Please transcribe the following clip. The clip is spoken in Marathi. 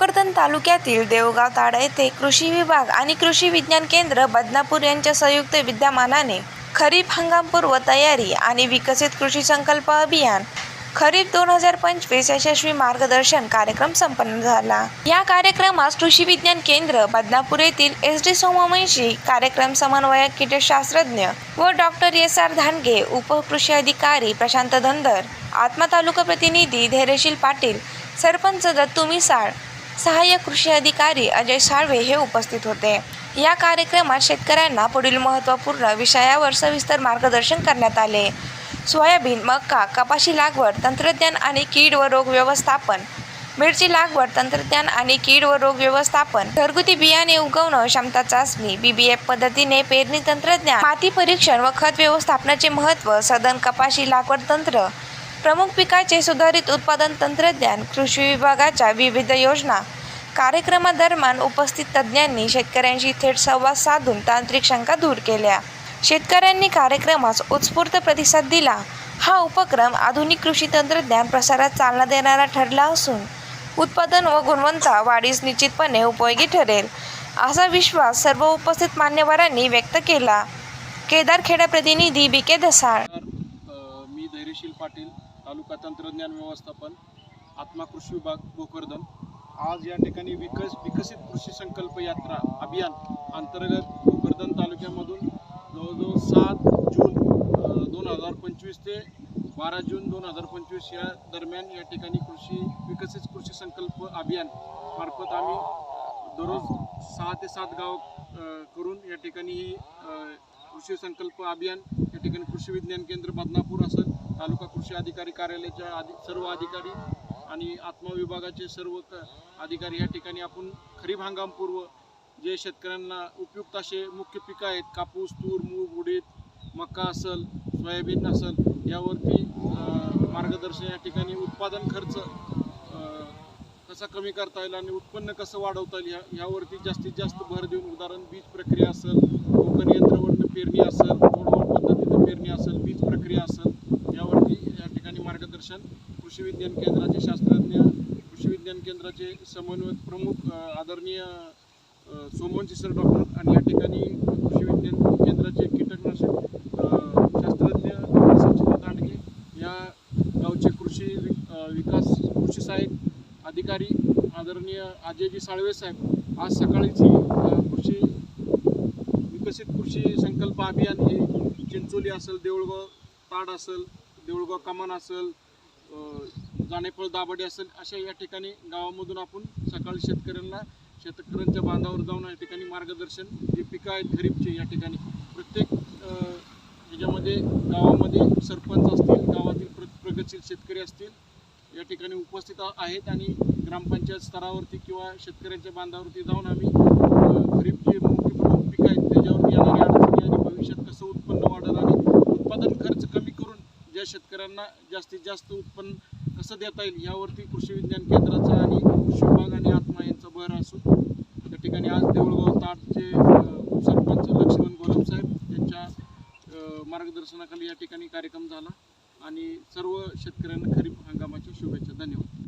तालुक्यातील देवगाव ताडा येथे कृषी विभाग आणि कृषी विज्ञान केंद्र बदनापूर यांच्या संयुक्त विद्यमानाने खरीप हंगामपूर्व तयारी आणि विकसित कृषी संकल्प अभियान खरीप दोन हजार पंचवीस यशस्वी मार्गदर्शन कार्यक्रम संपन्न झाला. या कार्यक्रमास कृषी विज्ञान केंद्र बदनापूर येथील एस डी सोमवंशी कार्यक्रम समन्वयक कीटकशास्त्रज्ञ व डॉक्टर एस आर धानगे उपकृषी अधिकारी प्रशांत धनदर आत्मा तालुका प्रतिनिधी धैर्यशील पाटील सरपंच दत्तू मिसाळ सहाय्यक कृषी अधिकारी अजय साळवे हे उपस्थित होते. या कार्यक्रमात शेतकऱ्यांना पुढील महत्त्वपूर्ण विषयावर सविस्तर मार्गदर्शन करण्यात आले. सोयाबीन मका कपाशी लागवड तंत्रज्ञान आणि कीड व रोग व्यवस्थापन मिरची लागवड तंत्रज्ञान आणि कीड व रोग व्यवस्थापन घरगुती बियाणे उगवणं क्षमता चाचणी बीबीएफ पद्धतीने पेरणी तंत्रज्ञान माती परीक्षण व खत व्यवस्थापनाचे महत्त्व सदन कपाशी लागवड तंत्र प्रमुख पिकाचे सुधारित उत्पादन तंत्रज्ञान कृषी विभागाच्या विविध योजना. कार्यक्रमादरम्यान उपस्थित तज्ज्ञांनी शेतकऱ्यांशी थेट संवाद साधून तांत्रिक शंका दूर केल्या. शेतकऱ्यांनी कार्यक्रमास उत्स्फूर्त प्रतिसाद दिला. हा उपक्रम आधुनिक कृषी तंत्रज्ञान प्रसारात चालना देणारा ठरला असून उत्पादन व गुणवत्ता वाढीस निश्चितपणे उपयोगी ठरेल असा विश्वास सर्व उपस्थित मान्यवरांनी व्यक्त केला. केदारखेडा प्रतिनिधी बी के धसाळ मी धैर्यशील पाटील. तालुका तंत्रज्ञान व्यवस्थापन आत्मा कृषी विभाग भोकरदन आज या ठिकाणी विकस विकसित कृषी संकल्प यात्रा अभियान अंतर्गत भोकरदन तालुक्यामधून जवळजवळ सात जून दोन हजार पंचवीस ते बारा जून दोन हजार पंचवीस या दरम्यान या ठिकाणी कृषी विकसित कृषी संकल्प अभियान मार्फत आम्ही दररोज सहा ते सात गाव करून या ठिकाणी ही कृषी संकल्प अभियान या ठिकाणी कृषी विज्ञान केंद्र बदनापूर असेल तालुका कृषी अधिकारी कार्यालयाच्या आधी सर्व अधिकारी आणि आत्मा विभागाचे सर्व अधिकारी या ठिकाणी आपण खरीप हंगामपूर्व जे शेतकऱ्यांना उपयुक्त असे मुख्य पिकं आहेत कापूस तूर मूग उडीद मका असल सोयाबीन असेल यावरती मार्गदर्शन या ठिकाणी उत्पादन खर्च कसा कमी करता येईल आणि उत्पन्न कसं वाढवता येईल ह्या ह्यावरती जास्तीत जास्त भर देऊन उदाहरण बीज प्रक्रिया असेल कोकण यंत्रवरनं पेरणी असेल गोडवड पद्धतीनं पेरणी असेल बीज प्रक्रिया असेल मार्गदर्शन कृषी विज्ञान केंद्राचे शास्त्रज्ञ कृषी विज्ञान केंद्राचे समन्वयक प्रमुख आदरणीय सोमवंशी सर डॉक्टर आणि या ठिकाणी कृषी विज्ञान केंद्राचे कीटकनाशक शास्त्रज्ञ सचिन दांडगे या गावचे कृषी विकास कृषी सहाय्यक अधिकारी आदरणीय अजयजी साळवे साहेब आज सकाळीची कृषी विकसित कृषी संकल्प अभियान हे चिंचोली असेल देऊळगाव ताड असेल देऊळगाव कमान असेल जाणेफळ दाभाडे असेल अशा या ठिकाणी गावामधून आपण सकाळी शेतकऱ्यांना शेतकऱ्यांच्या बांधावर जाऊन या ठिकाणी मार्गदर्शन जे पिकं आहेत खरीपचे या ठिकाणी. प्रत्येक ह्याच्यामध्ये गावामध्ये सरपंच असतील गावातील प्र प्रगतशील शेतकरी असतील या ठिकाणी उपस्थित आहेत आणि ग्रामपंचायत स्तरावरती किंवा शेतकऱ्यांच्या बांधावरती जाऊन आम्ही खरीप जे मुख्य पिकं आहेत त्याच्यावरती येणाऱ्या अडचणी आणि भविष्यात कसं उत्पन्न वाढेल आणि उत्पादन खर्च कमी त्या शेतकऱ्यांना जास्तीत जास्त उत्पन्न कसं देता येईल यावरती कृषी विज्ञान केंद्राचा आणि कृषी विभाग आणि आत्मा यांचा भर असून त्या ठिकाणी आज देऊळगाव ताटचे सरपंच लक्ष्मण गोलम साहेब यांच्या मार्गदर्शनाखाली या ठिकाणी कार्यक्रम झाला. आणि सर्व शेतकऱ्यांना खरीप हंगामाच्या शुभेच्छा. धन्यवाद.